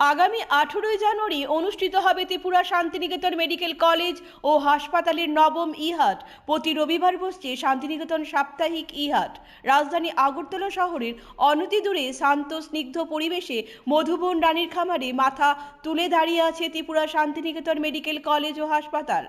আগামী আঠেরোই জানুয়ারি অনুষ্ঠিত হবে ত্রিপুরা শান্তিনিকেতন মেডিকেল কলেজ ও হাসপাতালের নবম ইহাট। প্রতি রবিবার বসছে শান্তিনিকেতন সাপ্তাহিক ইহাট। রাজধানী আগরতলা শহরের অনতি দূরে শান্ত, স্নিগ্ধ পরিবেশে মধুবন রানীর খামারে মাথা তুলে দাঁড়িয়ে আছে ত্রিপুরা শান্তিনিকেতন মেডিকেল কলেজ ও হাসপাতাল।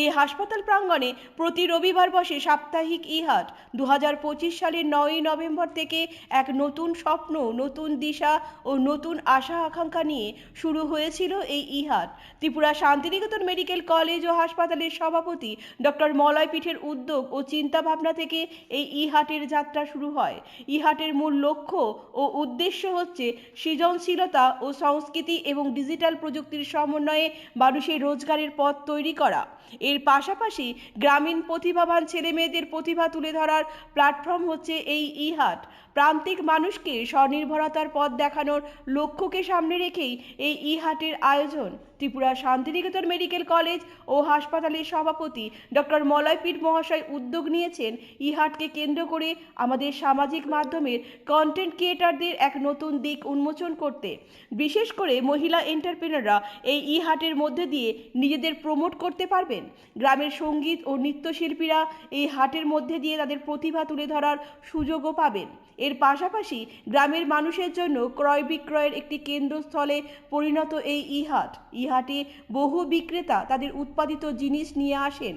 এই হাসপাতাল প্রাঙ্গণে প্রতি রবিবার বসে সাপ্তাহিক ইহাট। দু হাজার পঁচিশ সালের নয়ই নভেম্বর থেকে এক নতুন স্বপ্ন, নতুন দিশা ও নতুন আশা আকাঙ্ক্ষা নিয়ে শুরু হয়েছিল এই ইহাট ত্রিপুরা শান্তিনিকেতন মেডিকেল কলেজ ও হাসপাতালের সভাপতি ডক্টর মলয় পীঠের উদ্যোগ ও চিন্তা ভাবনা থেকে এই ইহাটের যাত্রা শুরু হয়। ইহাটের মূল লক্ষ্য ও উদ্দেশ্য হচ্ছে সৃজনশীলতা ও সংস্কৃতি এবং ডিজিটাল প্রযুক্তির সমন্বয়ে মানুষের রোজগারের পথ তৈরি করা। এর পাশাপাশি গ্রামীণ প্রতিভাবান ছেলেমেয়েদের প্রতিভা তুলে ধরার প্ল্যাটফর্ম হচ্ছে এই ইহাট প্রান্তিক মানুষকে স্বনির্ভরতার পথ দেখানোর লক্ষ্যকে সামনে রেখেই এই ইহাটের আয়োজন। ত্রিপুরা শান্তিনিকেতন মেডিকেল কলেজ ও হাসপাতালের সভাপতি ডক্টর মলয়পীঠ মহাশয় উদ্যোগ নিয়েছেন ইহাটকে কেন্দ্র করে আমাদের সামাজিক মাধ্যমের কন্টেন্ট ক্রিয়েটারদের এক নতুন দিক উন্মোচন করতে। বিশেষ করে মহিলা এন্টারপ্রেনাররা এই ইহাটের মধ্যে দিয়ে নিজেদের প্রমোট করতে পারবেন। গ্রামের সংগীত ও নৃত্যশিল্পীরা এই হাটের মধ্যে দিয়ে তাদের প্রতিভা তুলে ধরার সুযোগও পাবেন। এর পাশাপাশি গ্রামের মানুষের জন্য ক্রয় বিক্রয়ের একটি কেন্দ্রস্থলে পরিণত এই ইহাট। ইহাটে বহু বিক্রেতা তাদের উৎপাদিত জিনিস নিয়ে আসেন।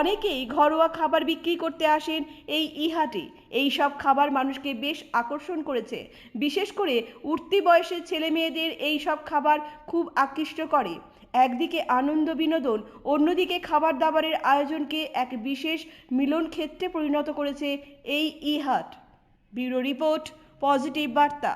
অনেকেই ঘরোয়া খাবার বিক্রি করতে আসেন এই ইহাটে। এই সব খাবার মানুষকে বেশ আকর্ষণ করেছে। বিশেষ করে উঠতি বয়সের ছেলে মেয়েদের এই সব খাবার খুব আকৃষ্ট করে। একদিকে আনন্দ বিনোদন, অন্যদিকে খাবার দাবারের আয়োজনকে এক বিশেষ মিলন ক্ষেত্রে পরিণত করেছে এই ইহাট। ब्यूरो रिपोर्ट पॉजिटिव वार्ता।